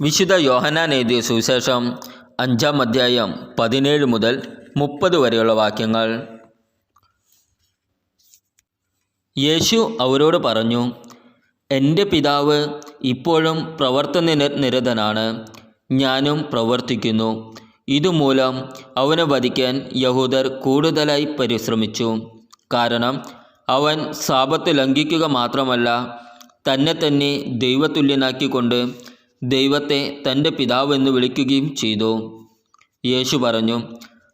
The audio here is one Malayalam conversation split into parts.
വിശുദ്ധ യോഹനാൻ എഴുതിയ സുവിശേഷം അഞ്ചാം അധ്യായം പതിനേഴ് മുതൽ മുപ്പത് വരെയുള്ള വാക്യങ്ങൾ. യേശു അവരോട് പറഞ്ഞു എന്റെ പിതാവ് ഇപ്പോഴും പ്രവർത്തന നിരതനാണ്. ഞാനും പ്രവർത്തിക്കുന്നു. ഇതുമൂലം അവനെ വധിക്കാൻ യഹൂദർ കൂടുതലായി പരിശ്രമിച്ചു. കാരണം അവൻ സാപത്ത് ലംഘിക്കുക മാത്രമല്ല തന്നെ തന്നെ ദൈവതുല്യനാക്കിക്കൊണ്ട് ദൈവത്തെ തന്റെ പിതാവെന്ന് വിളിക്കുകയും ചെയ്തു. യേശു പറഞ്ഞു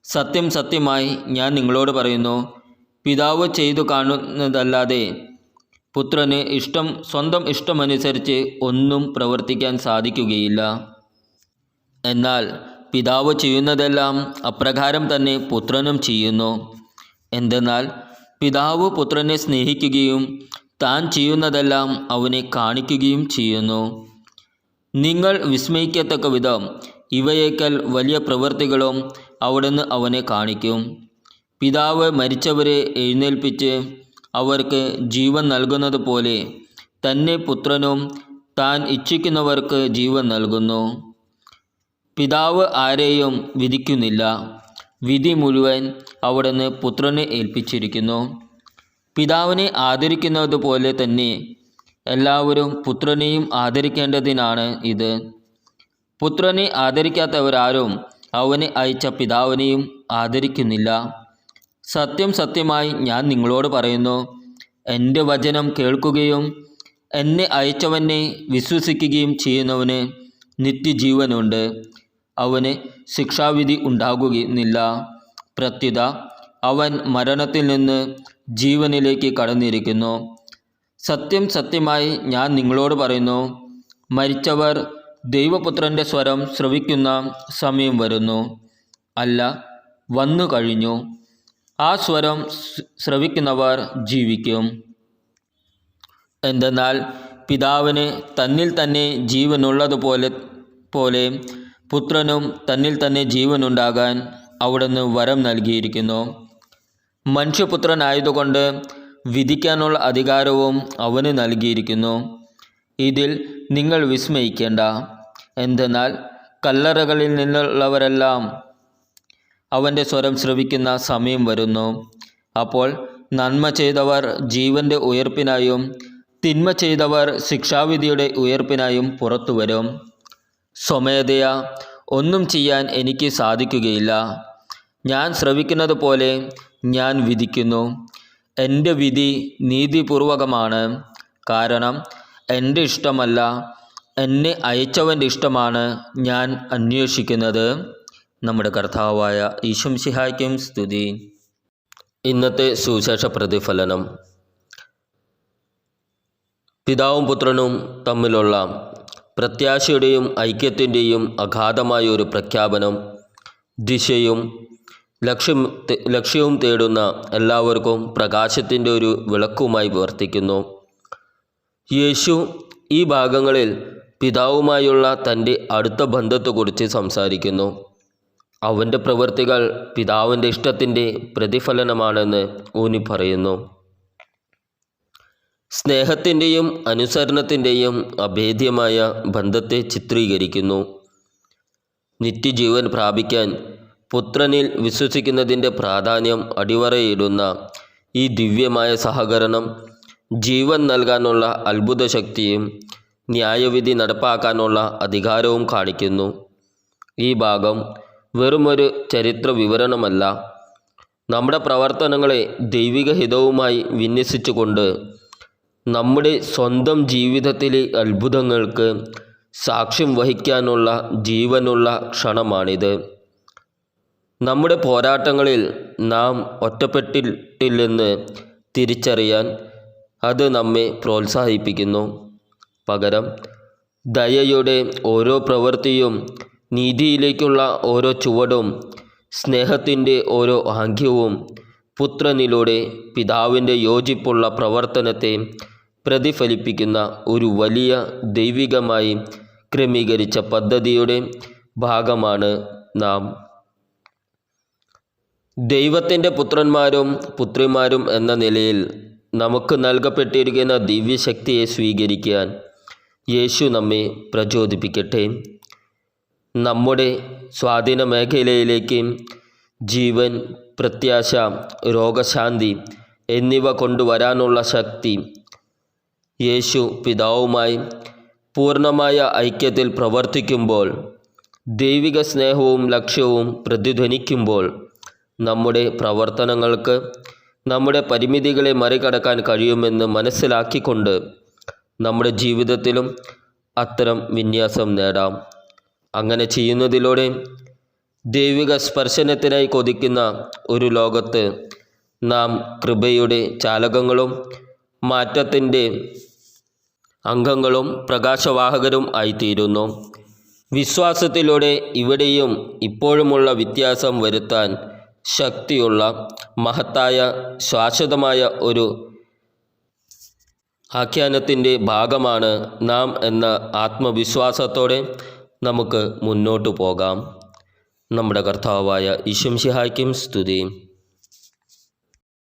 സത്യം സത്യമായി ഞാൻ നിങ്ങളോട് പറയുന്നു പിതാവ് ചെയ്തു കാണുന്നതല്ലാതെ പുത്രന് ഇഷ്ടം സ്വന്തം ഇഷ്ടമനുസരിച്ച് ഒന്നും പ്രവർത്തിക്കാൻ സാധിക്കുകയില്ല. എന്നാൽ പിതാവ് ചെയ്യുന്നതെല്ലാം അപ്രകാരം തന്നെ പുത്രനും ചെയ്യുന്നു. എന്തെന്നാൽ പിതാവ് പുത്രനെ സ്നേഹിക്കുകയും താൻ ചെയ്യുന്നതെല്ലാം അവനെ കാണിക്കുകയും ചെയ്യുന്നു. നിങ്ങൾ വിസ്മയിക്കത്തക്ക വിധം ഇവയേക്കാൾ വലിയ പ്രവൃത്തികളും അവിടുന്ന് അവനെ കാണിക്കും. പിതാവ് മരിച്ചവരെ എഴുന്നേൽപ്പിച്ച് അവർക്ക് ജീവൻ നൽകുന്നത് പോലെ തന്നെ പുത്രനും താൻ ഇച്ഛിക്കുന്നവർക്ക് ജീവൻ നൽകുന്നു. പിതാവ് ആരെയും വിധിക്കുന്നില്ല. വിധി മുഴുവൻ അവിടുന്ന് പുത്രനെ ഏൽപ്പിച്ചിരിക്കുന്നു. പിതാവിനെ ആദരിക്കുന്നത് പോലെ തന്നെ എല്ലാവരും പുത്രനെയും ആദരിക്കേണ്ടതിനാണ് ഇത്. പുത്രനെ ആദരിക്കാത്തവരാരും അവനെ അയച്ച പിതാവിനെയും ആദരിക്കുന്നില്ല. സത്യം സത്യമായി ഞാൻ നിങ്ങളോട് പറയുന്നു. എന്റെ വചനം കേൾക്കുകയും എന്നെ അയച്ചവനെ വിശ്വസിക്കുകയും ചെയ്യുന്നവന് നിത്യജീവനുണ്ട്. അവന് ശിക്ഷാവിധി ഉണ്ടാകുന്നില്ല. പ്രത്യുത അവൻ മരണത്തിൽ നിന്ന് ജീവനിലേക്ക് കടന്നിരിക്കുന്നു. സത്യം സത്യമായി ഞാൻ നിങ്ങളോട് പറയുന്നു. മരിച്ചവർ ദൈവപുത്രന്റെ സ്വരം ശ്രവിക്കുന്ന സമയം വരുന്നു. അല്ല വന്നു കഴിഞ്ഞു. ആ സ്വരം ശ്രവിക്കുന്നവർ ജീവിക്കും. എന്തെന്നാൽ പിതാവിന് തന്നിൽ തന്നെ ജീവനുള്ളതുപോലെ പോലെ പുത്രനും തന്നിൽ തന്നെ ജീവനുണ്ടാകാൻ അവിടുന്ന് വരം നൽകിയിരിക്കുന്നു. മനുഷ്യപുത്രനായതുകൊണ്ട് വിധിക്കാനുള്ള അധികാരവും അവന് നൽകിയിരിക്കുന്നു. ഇതിൽ നിങ്ങൾ വിസ്മയിക്കേണ്ട. എന്തെന്നാൽ കല്ലറകളിൽ നിന്നുള്ളവരെല്ലാം അവന്റെ സ്വരം ശ്രവിക്കുന്ന സമയം വരുന്നു. അപ്പോൾ നന്മ ചെയ്തവർ ജീവന്റെ ഉയർപ്പിനായും തിന്മ ചെയ്തവർ ശിക്ഷാവിധിയുടെ ഉയർപ്പിനായും പുറത്തു വരും. സ്വമേധയ ഒന്നും ചെയ്യാൻ എനിക്ക് സാധിക്കുകയില്ല. ഞാൻ ശ്രവിക്കുന്നത് പോലെ ഞാൻ വിധിക്കുന്നു. എന്റെ വിധി നീതിപൂർവകമാണ്. കാരണം എന്റെ ഇഷ്ടമല്ല എന്നെ അയച്ചവന്റെ ഇഷ്ടമാണ് ഞാൻ അന്വേഷിക്കുന്നത്. നമ്മുടെ കർത്താവായ ഈശംസിഹായ്ക്കും സ്തുതി. ഇന്നത്തെ സുവിശേഷ പ്രതിഫലനം. പിതാവും പുത്രനും തമ്മിലുള്ള പ്രത്യാശയുടെയും ഐക്യത്തിന്റെയും അഗാധമായ ഒരു പ്രഖ്യാപനം ദിശയും ലക്ഷ്യം ലക്ഷ്യവും തേടുന്ന എല്ലാവർക്കും പ്രകാശത്തിന്റെ ഒരു വിളക്കുമായി പ്രവർത്തിക്കുന്നു യേശു ഈ ഭാഗങ്ങളിൽ പിതാവുമായുള്ള തന്റെ അടുത്ത ബന്ധത്തെക്കുറിച്ച് സംസാരിക്കുന്നു. അവന്റെ പ്രവൃത്തികൾ പിതാവിന്റെ ഇഷ്ടത്തിന്റെ പ്രതിഫലനമാണെന്ന് ഊന്നി പറയുന്നു. സ്നേഹത്തിന്റെയും അനുസരണത്തിന്റെയും അഭേദ്യമായ ബന്ധത്തെ ചിത്രീകരിക്കുന്നു. നിത്യജീവൻ പ്രാപിക്കാൻ പുത്രനിൽ വിശ്വസിക്കുന്നതിന്റെ പ്രാധാന്യം അടിവരയിടുന്ന ഈ ദിവ്യമായ സഹകരണം ജീവൻ നൽകാനുള്ള അത്ഭുത ശക്തിയും ന്യായവിധി നടപ്പാക്കാനുള്ള അധികാരവും കാണിക്കുന്നു. ഈ ഭാഗം വെറുമൊരു ചരിത്ര വിവരണമല്ല നമ്മുടെ പ്രവർത്തനങ്ങളെ ദൈവിക ഹിതവുമായി വിന്യസിച്ചുകൊണ്ട് നമ്മുടെ സ്വന്തം ജീവിതത്തിലെ അത്ഭുതങ്ങൾക്ക് സാക്ഷ്യം വഹിക്കാനുള്ള ജീവനുള്ള ക്ഷണമാണിത്. നമ്മുടെ പോരാട്ടങ്ങളിൽ നാം ഒറ്റപ്പെട്ടിട്ടില്ലെന്ന് തിരിച്ചറിയാൻ അത് നമ്മെ പ്രോത്സാഹിപ്പിക്കുന്നു. പകരം ദയയുടെ ഓരോ പ്രവൃത്തിയും നീതിയിലേക്കുള്ള ഓരോ ചുവടും സ്നേഹത്തിന്റെ ഓരോ ആംഗ്യവും പുത്രനിലൂടെ പിതാവിന്റെ യോജിപ്പുള്ള പ്രവർത്തനത്തെ പ്രതിഫലിപ്പിക്കുന്ന ഒരു വലിയ ദൈവികമായി ക്രമീകരിച്ച പദ്ധതിയുടെ ഭാഗമാണ് നാം. ദൈവത്തിന്റെ പുത്രന്മാരും പുത്രിമാരും എന്ന നിലയിൽ നമുക്ക് നൽകപ്പെട്ടിരിക്കുന്ന ദിവ്യശക്തിയെ സ്വീകരിക്കാൻ യേശു നമ്മെ പ്രചോദിപ്പിക്കട്ടെ. നമ്മുടെ സ്വാധീന മേഖലയിലേക്ക് ജീവൻ പ്രത്യാശ രോഗശാന്തി എന്നിവ കൊണ്ടുവരാനുള്ള ശക്തി യേശു പിതാവുമായി പൂർണമായ ഐക്യത്തിൽ പ്രവർത്തിക്കുമ്പോൾ ദൈവിക സ്നേഹവും ലക്ഷ്യവും പ്രതിധ്വനിക്കുമ്പോൾ നമ്മുടെ പ്രവർത്തനങ്ങൾക്ക് നമ്മുടെ പരിമിതികളെ മറികടക്കാൻ കഴിയുമെന്ന് മനസ്സിലാക്കിക്കൊണ്ട് നമ്മുടെ ജീവിതത്തിലും അത്തരം വിന്യാസം നേടാം. അങ്ങനെ ചെയ്യുന്നതിലൂടെ ദൈവിക സ്പർശനത്തിനായി കൊതിക്കുന്ന ഒരു ലോകത്ത് നാം കൃപയുടെ ചാലകങ്ങളും മാറ്റത്തിന്റെ അംഗങ്ങളും പ്രകാശവാഹകരും ആയിത്തീരുന്നു. വിശ്വാസത്തിലൂടെ ഇവിടെയും ഇപ്പോഴുമുള്ള വ്യത്യാസം വരുത്താൻ ശക്തിയുള്ള മഹത്തായ ശാശ്വതമായ ഒരു ആഖ്യാനത്തിന്റെ ഭാഗമാണ് നാം എന്ന ആത്മവിശ്വാസത്തോടെ നമുക്ക് മുന്നോട്ട് പോകാം. നമ്മുടെ കർത്താവായ ഈശംഷിഹായ്ക്കും സ്തുതി.